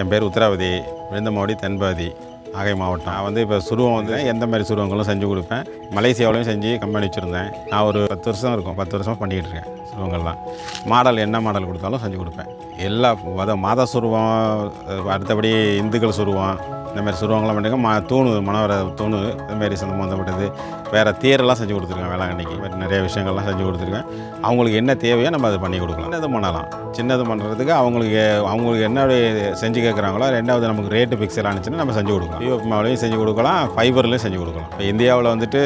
என் பேர் உத்தராவதி விழுந்தமோடி தென்பாதி நாகை மாவட்டம். நான் வந்து இப்போ சுருவம் வந்து எந்த மாதிரி சுருவங்களும் செஞ்சு கொடுப்பேன். மலேசியாவிலையும் செஞ்சு கம்பெனி வச்சுருந்தேன். நான் ஒரு பத்து வருஷம் இருக்கும். பத்து வருஷமாக பண்ணிக்கிட்டு இருக்கேன் சுருவங்கள்லாம் மாடல் என்ன மாடல் கொடுத்தாலும் செஞ்சு கொடுப்பேன். எல்லா மத மாத சுருவம் அடுத்தபடி இந்துக்கள் சுருவம் இந்த மாதிரி சுருவங்கள்லாம் பண்ணிருக்க மா தூணு மனவர தூணு இதுமாரி சம்மந்தப்பட்டது வேறு தேரெல்லாம் செஞ்சு கொடுத்துருக்கேன் வேளாங்கண்ணிக்கு. மாதிரி நிறைய விஷயங்கள்லாம் செஞ்சு கொடுத்துருக்கேன். அவங்களுக்கு என்ன தேவையோ நம்ம அதை பண்ணி கொடுக்கலாம். சின்னது பண்ணலாம். சின்னது பண்ணுறதுக்கு அவங்களுக்கு அவங்களுக்கு என்ன செஞ்சு கேட்குறாங்களோ ரெண்டாவது நமக்கு ரேட்டு ஃபிக்ஸல் ஆனிச்சுன்னா நம்ம செஞ்சு கொடுக்கலாம். பிஓபி செஞ்சு கொடுக்கலாம். ஃபைபர்லையும் செஞ்சு கொடுக்கலாம். இப்போ இந்தியாவில் வந்துட்டு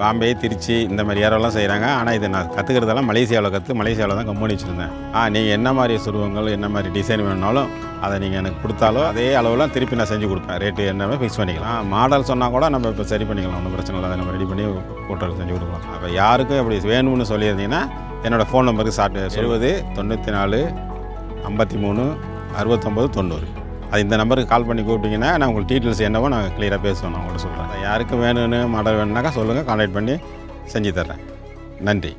பாம்பே திருச்சி இந்த மாதிரி ஏரோலாம் செய்கிறாங்க ஆனால் இதை நான் கற்றுக்கிறதெல்லாம் மலேசியாவில் கற்று மலேசியாவில் தான் கம்பெனி வச்சுருந்தேன். ஆ நீங்கள் என்ன மாதிரி சுருவங்கள் என்ன மாதிரி டிசைன் வேணுனாலும் அதை நீங்கள் எனக்கு கொடுத்தாலும் அதே அளவுலாம் திருப்பி நான் செஞ்சு கொடுப்பேன். ரேட்டு என்னவே ஃபிக்ஸ் பண்ணிக்கலாம். மாடல் சொன்னால் கூட நம்ம இப்போ சரி பண்ணிக்கலாம். ஒன்றும் பிரச்சனை இல்லை. அதை நம்ம ரெடி பண்ணி ஃபோட்டோ செஞ்சு கொடுக்கலாம். அப்போ யாருக்கும் அப்படி வேணும்னு சொல்லியிருந்தீங்கன்னா என்னோடய ஃபோன் நம்பருக்கு சாப்பிட்டு எழுபது தொண்ணூற்றி நாலு ஐம்பத்தி மூணு அறுபத்தொம்போது தொண்ணூறு. அது இந்த நம்பருக்கு கால் பண்ணி கூப்பிட்டீங்கன்னா நான் உங்களுக்கு டீட்டெயில்ஸ் என்னவோ நான் கிளியராக பேசுவேன் நான் உங்கள்கிட்ட சொல்கிறேன் யாருக்கு வேணும்னு மாடல் வேணுனாக்கா சொல்லுங்கள் கான்டாக்ட் பண்ணி செஞ்சு தர்றேன். நன்றி.